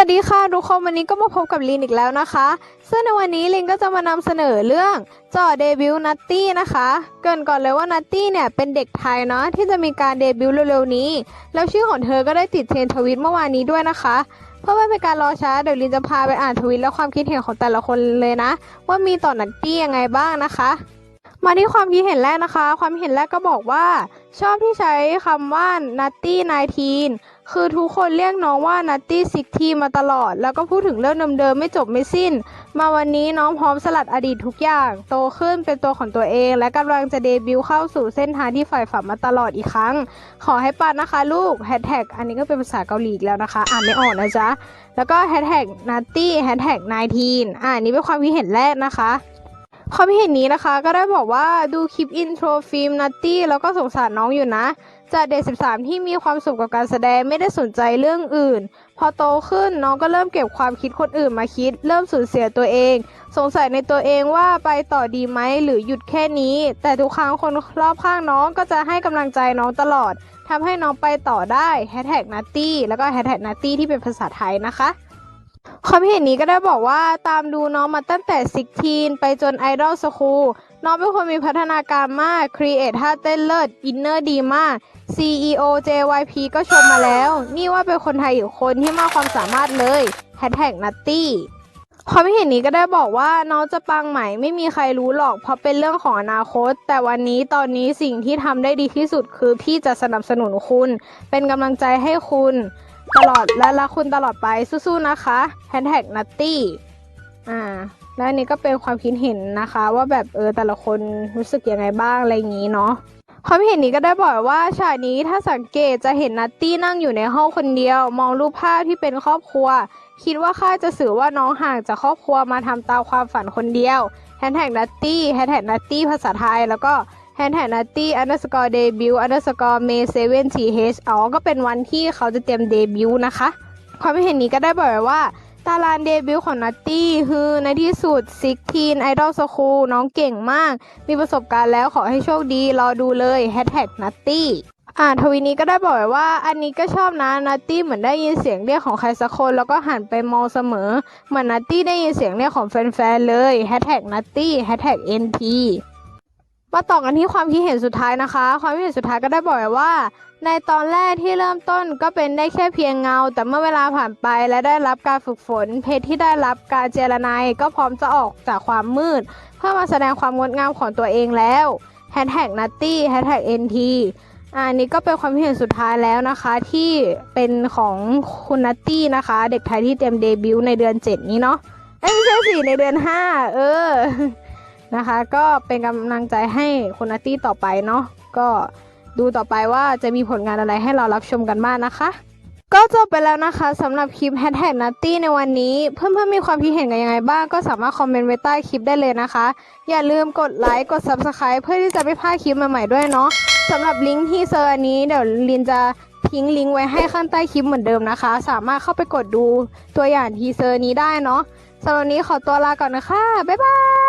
ัสดีค่ะทุกคนวันนี้ก็มาพบกับลินอีกแล้วนะคะ ซึ่งในวันนี้ลินก็จะมานำเสนอเรื่องจอเดบิวต์นัตตี้นะคะ เกินก่อนเลยว่านัตตี้เนี่ยเป็นเด็กไทยเนาะที่จะมีการเดบิวต์เร็วๆนี้ แล้วชื่อของเธอก็ได้ติดเทรนทวิตเมื่อวานนี้ด้วยนะคะ เพื่อไม่เป็นการรอช้าเดี๋ยวลินจะพาไปอ่านทวิตและความคิดเห็นของแต่ละคนเลยนะ ว่ามีต่อนัตตี้ยังไงบ้างนะคะ มาที่ความคิดเห็นแรกนะคะ ความเห็นแรกก็บอกว่า ชอบที่ใช้คำว่า nutty 19คือทุกคนเรียกน้องว่า nutty 16มาตลอด แล้วก็พูดถึงเรื่องเดิมๆไม่จบไม่สิ้น มาวันนี้น้องพร้อมสลัดอดีตทุกอย่าง โตขึ้นเป็นตัวของตัวเอง และกำลังจะเดบิวต์เข้าสู่เส้นทางที่ใฝ่ฝันมาตลอดอีกครั้ง ขอให้ปันนะคะลูก hashtag อันนี้ก็เป็นภาษาเกาหลีอีกแล้วนะคะ อ่านไม่ออกนะจ๊ะ แล้วก็ hashtag nutty hashtag 19อ่านี้เป็นความคิดเห็นแรกนะคะ ความเห็นนี้นะคะก็ได้บอกว่าดูคลิปอินโทรฟิล์มนัตตี้แล้วก็สงสารน้องอยู่นะ จากเด็ก 13 ที่มีความสุขกับการแสดงไม่ได้สนใจเรื่องอื่น พอโตขึ้นน้องก็เริ่มเก็บความคิดคนอื่นมาคิด เริ่มสูญเสียตัวเอง สงสัยในตัวเองว่าไปต่อดีไหมหรือหยุดแค่นี้ แต่ทุกครั้งคนรอบข้างน้องก็จะให้กำลังใจน้องตลอดทำให้น้องไปต่อได้แฮชแท็กนัตตี้แล้วก็แฮชแท็กนัตตี้ที่เป็นภาษาไทยนะคะ ความเห็นนี้ก็ได้บอกว่าตามดูน้องมาตั้งแต่16ไปจน Idol School น้องเป็นคนมีพัฒนาการมากครีเอทท่าเต้นเลิศอินเนอร์ดีมาก CEO JYP ก็ชมมาแล้ว นี่ว่าเป็นคนไทยอีกคนที่มากความสามารถเลยแฮชแท็กนัตตี้ความเห็นนี้ก็ได้บอกว่าน้องจะปังไหมไม่มีใครรู้หรอกเพราะเป็นเรื่องของอนาคต แต่วันนี้ตอนนี้สิ่งที่ทำได้ดีที่สุดคือพี่จะสนับสนุนคุณ เป็นกำลังใจให้คุณ ตลอดและรักคุณตลอดไปสู้ๆนะคะแฮชแท็กนัตตี้อ่าแล้วอันนี้ก็เป็นความคิดเห็นนะคะ ว่าแบบเออแต่ละคนรู้สึกยังไงบ้างอะไรอย่างนี้เนาะความเห็นนี้ก็ได้บอกว่าฉากนี้ถ้าสังเกตจะเห็นนัตตี้นั่งอยู่ในห้องคนเดียว มองรูปภาพที่เป็นครอบครัว คิดว่าข้าจะสื่อว่าน้องห่างจากครอบครัวมาทำตามความฝันคนเดียวแฮชแท็กนัตตี้แฮชแท็กนัตตี้ภาษาไทยแล้วก็ แฮชแท็กนัตตี้อันเดอร์สกอร์เดบิวอันเดอร์สกอร์เมเซเว่นทีเฮอ๋อ ก็เป็นวันที่เขาจะเตรียมเดบิวต์นะคะ ความเห็นนี้ก็ได้บอกไว้ว่าตารางเดบิวต์ของนัตตี้คือในที่สุด16 Idol School น้องเก่งมาก มีประสบการณ์แล้วขอให้โชคดี รอดูเลยแฮชแท็กนัตตี้อ่าทวีนี้ก็ได้บอกไว้ว่า อันนี้ก็ชอบนะนัตตี้เหมือนได้ยินเสียงเรียกของใครสักคนแล้วก็หันไปมองเสมอ เหมือนนัตตี้ได้ยินเสียงเรียกของแฟนๆเลยแฮชแท็กนัตตี้แฮชแท็ก NT มาต่อกันที่ความคิดเห็นสุดท้ายนะคะ ความคิดเห็นสุดท้ายก็ได้บอกไว้ว่า ในตอนแรกที่เริ่มต้นก็เป็นได้แค่เพียงเงา แต่เมื่อเวลาผ่านไปและได้รับการฝึกฝน เพชรที่ได้รับการเจรไนายก็พร้อมจะออกจากความมืด เพื่อมาแสดงความงดงามของตัวเองแล้วแฮชแท็กนัตตี้แฮชแท็กเอ็นทีอันนี้ก็เป็นความคิดเห็นสุดท้ายแล้วนะคะที่เป็นของคุณนัตตี้นะคะ เด็กไทยที่เตรียมเดบิวต์ในเดือน 7 นี้เนาะไม่ใช่สิในเดือน 5 เออ นะคะ ก็เป็นกำลังใจให้คุณนัตตี้ต่อไปเนาะก็ดูต่อไปว่าจะมีผลงานอะไรให้เรารับชมกันบ้างนะคะ ก็จบไปแล้วนะคะสำหรับคลิปแฮชแท็กนัตตี้ในวันนี้ เพื่อนๆมีความคิดเห็นกันยังไงบ้าง ก็สามารถคอมเมนต์ไว้ใต้คลิปได้เลยนะคะ อย่าลืมกดไลค์กด Subscribe เพื่อที่จะไม่พลาดคลิปใหม่ๆด้วยเนาะสำหรับลิงก์ที่เซอร์อันนี้เดี๋ยวลินจะทิ้งลิงก์ไว้ให้ข้างใต้คลิปเหมือนเดิมนะคะ สามารถเข้าไปกดดูตัวอย่างทีเซอร์นี้ได้เนาะสำหรับวันนี้ขอตัวลาก่อนนะคะบ๊ายบาย